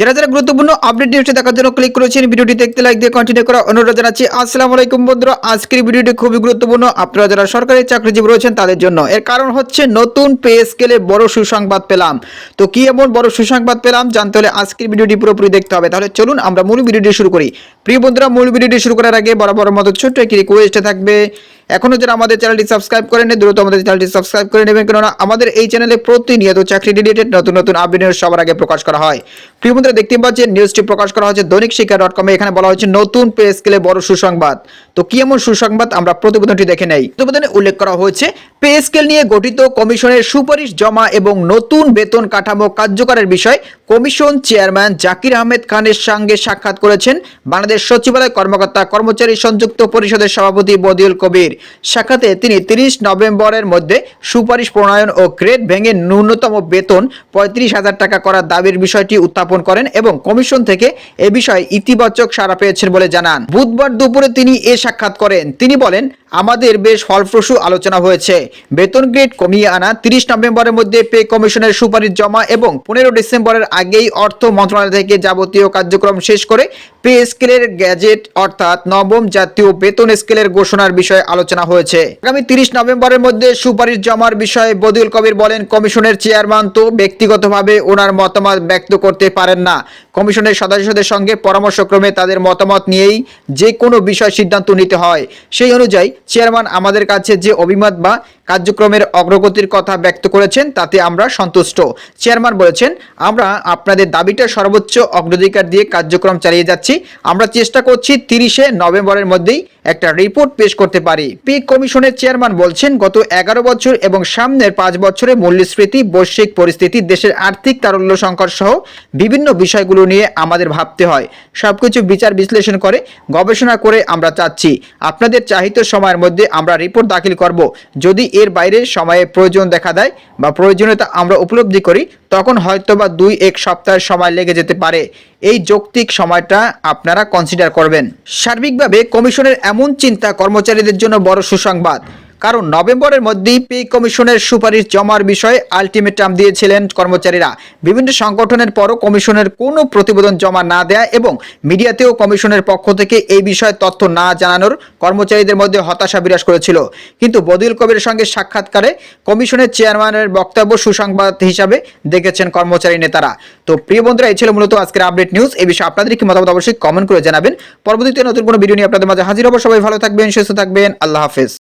যারা যারা গুরুত্বপূর্ণ আপডেট নিউজটি দেখার জন্য ক্লিক করেছেন ভিডিওটি দেখতে লাইক দিয়ে কন্টিনিউ করা অনুরোধ জানাচ্ছি। আসসালামু আলাইকুম বন্ধুরা, আজকের ভিডিওটি খুবই গুরুত্বপূর্ণ। আপনারা যারা সরকারি চাকরিজীবী রয়েছেন, তাদের জন্য। এর কারণ হচ্ছে নতুন পে স্কেলে বড় সুসংবাদ পেলাম। তো কি এমন বড় সুসংবাদ পেলাম? জানতে হলে আজকের ভিডিওটি পুরোপুরি দেখতে হবে। তাহলে চলুন আমরা মূল ভিডিওটি শুরু করি। প্রিয় বন্ধুরা, মূল ভিডিওটি শুরু করার আগে বরাবর মতো ছোট্ট একটি রিকোয়েস্ট থাকবে। এখনও যারা আমাদের চ্যানেলটি সাবস্ক্রাইব করেন দ্রুত আমাদের চ্যানেলটি সাবস্ক্রাইব করে নেবেন। কেননা আমাদের এই চ্যানেলে প্রতিনিয়ত চাকরি রিলেটেড নতুন নতুন আপডেট সবার আগে প্রকাশ করা হয়। প্রিয় বন্ধুরা দেখতে পাচ্ছেন নিউজটি প্রকাশ করা হয়েছে দৈনিক শিক্ষা ডট কমে এখানে বলা হয়েছে, নতুন পে স্কেলে বড় সুসংবাদ। তো কি এমন সুসংবাদ? আমরা প্রতিবেদনটি দেখে নেই। প্রতিবেদনে উল্লেখ করা হয়েছে পে স্কেল নিয়ে গঠিত কমিশনের সুপারিশ জমা এবং নতুন বেতন কাঠামো কার্যকরের বিষয়ে কমিশন চেয়ারম্যান জাকির আহমেদ খানের সঙ্গে সাক্ষাৎ করেছেন বাংলাদেশ সচিবালয় কর্মকর্তা কর্মচারী সংযুক্ত পরিষদের সভাপতি বদিউল কবির। সাক্ষাতে তিনি তিরিশ নভেম্বরের মধ্যে সুপারিশ প্রণয়ন ও গ্রেড ভেঙে ন্যূনতম বেতন পঁয়ত্রিশ হাজার টাকা করার দাবির বিষয়টি উত্থাপন করেন এবং কমিশন থেকে এ বিষয়ে ইতিবাচক সাড়া পেয়েছেন বলে জানান। বুধবার দুপুরে তিনি এ সাক্ষাৎ করেন। তিনি বলেন আমাদের বেশ ফলপ্রসূ আলোচনা হয়েছে। বেতন গ্রেড কমিয়ে আনা তিরিশ নভেম্বরের মধ্যে পে কমিশনের সুপারিশ জমা এবং পনেরো ডিসেম্বরের আগেই অর্থ মন্ত্রণালয় থেকে যাবতীয় কার্যক্রম শেষ করে পে স্কেলের গ্যাজেট অর্থাৎ নবম জাতীয় বেতন স্কেলের ঘোষণার বিষয়ে আলোচনা হয়েছে। আগামী তিরিশ নভেম্বরের মধ্যে সুপারিশ জমার বিষয়ে বদিউল কবির বলেন, কমিশনের চেয়ারম্যান তো ব্যক্তিগতভাবে ওনার মতামত ব্যক্ত করতে পারেন না। কমিশনের সদস্যদের সঙ্গে পরামর্শক্রমে তাদের মতামত নিয়েই যে কোনো বিষয় সিদ্ধান্ত নিতে হয়। সেই অনুযায়ী চেয়ারম্যান আমাদের কাছে যে অভিমত বা কার্যক্রমের অগ্রগতির কথা ব্যক্ত করেছেন, তাতে আমরা সন্তুষ্ট। চেয়ারম্যান বলেছেন, আমরা আপনাদের দাবিটা সর্বোচ্চ অগ্রাধিকার দিয়ে কার্যক্রম চালিয়ে যাচ্ছি। আমরা চেষ্টা করছি তিরিশে নভেম্বরের মধ্যেই একটা রিপোর্ট পেশ করতে পারি। পে কমিশনের চেয়ারম্যান বলছেন, গত এগারো বছর এবং সামনের পাঁচ বছরে মূল্যস্ফীতি, বৈশ্বিক পরিস্থিতি, দেশের আর্থিক তারল্য সংকট সহ বিভিন্ন বিষয়গুলো নিয়ে আমাদের ভাবতে হয়। সবকিছু বিচার বিশ্লেষণ করে গবেষণা করে আমরা চাচ্ছি। আপনাদের চাহিত সময়ের মধ্যে আমরা রিপোর্ট দাখিল করব। যদি এর বাইরে সময়ে প্রয়োজন দেখা দেয় বা প্রয়োজনীয়তা আমরা উপলব্ধি করি, তখন হয়তো বা দুই এক সপ্তাহের সময় লেগে যেতে পারে। এই যৌক্তিক সময়টা আপনারা কনসিডার করবেন। সার্বিকভাবে কমিশনের এমন চিন্তা কর্মচারীদের জন্য বড় সুসংবাদ। কারণ নভেম্বরের মধ্যেই পে কমিশনের সুপারিশ জমার বিষয়ে আলটিমেটাম দিয়েছিলেন কর্মচারীরা। বিভিন্ন সংগঠনের পরও কমিশনের কোনো প্রতিবেদন জমা না দেয়া এবং মিডিয়াতেও কমিশনের পক্ষ থেকে এই বিষয়ে তথ্য না জানানোর কর্মচারীদের মধ্যে হতাশা বিরাজ করেছিল। কিন্তু বদিল কবির সঙ্গে সাক্ষাৎকারে কমিশনের চেয়ারম্যানের বক্তব্য সুসংবাদ হিসাবে দেখেছেন কর্মচারী নেতারা। তো প্রিয় বন্ধুরা, এই ছিল মূলত আজকের আপডেট নিউজ। এই বিষয়ে আপনাদের কি মতামত অবশ্যই কমেন্ট করে জানাবেন। পরবর্তীতে নতুন কোনো ভিডিও নিয়ে আপনাদের মাঝে হাজির হব। সবাই ভালো থাকবেন, সুস্থ থাকবেন। আল্লাহ হাফেজ।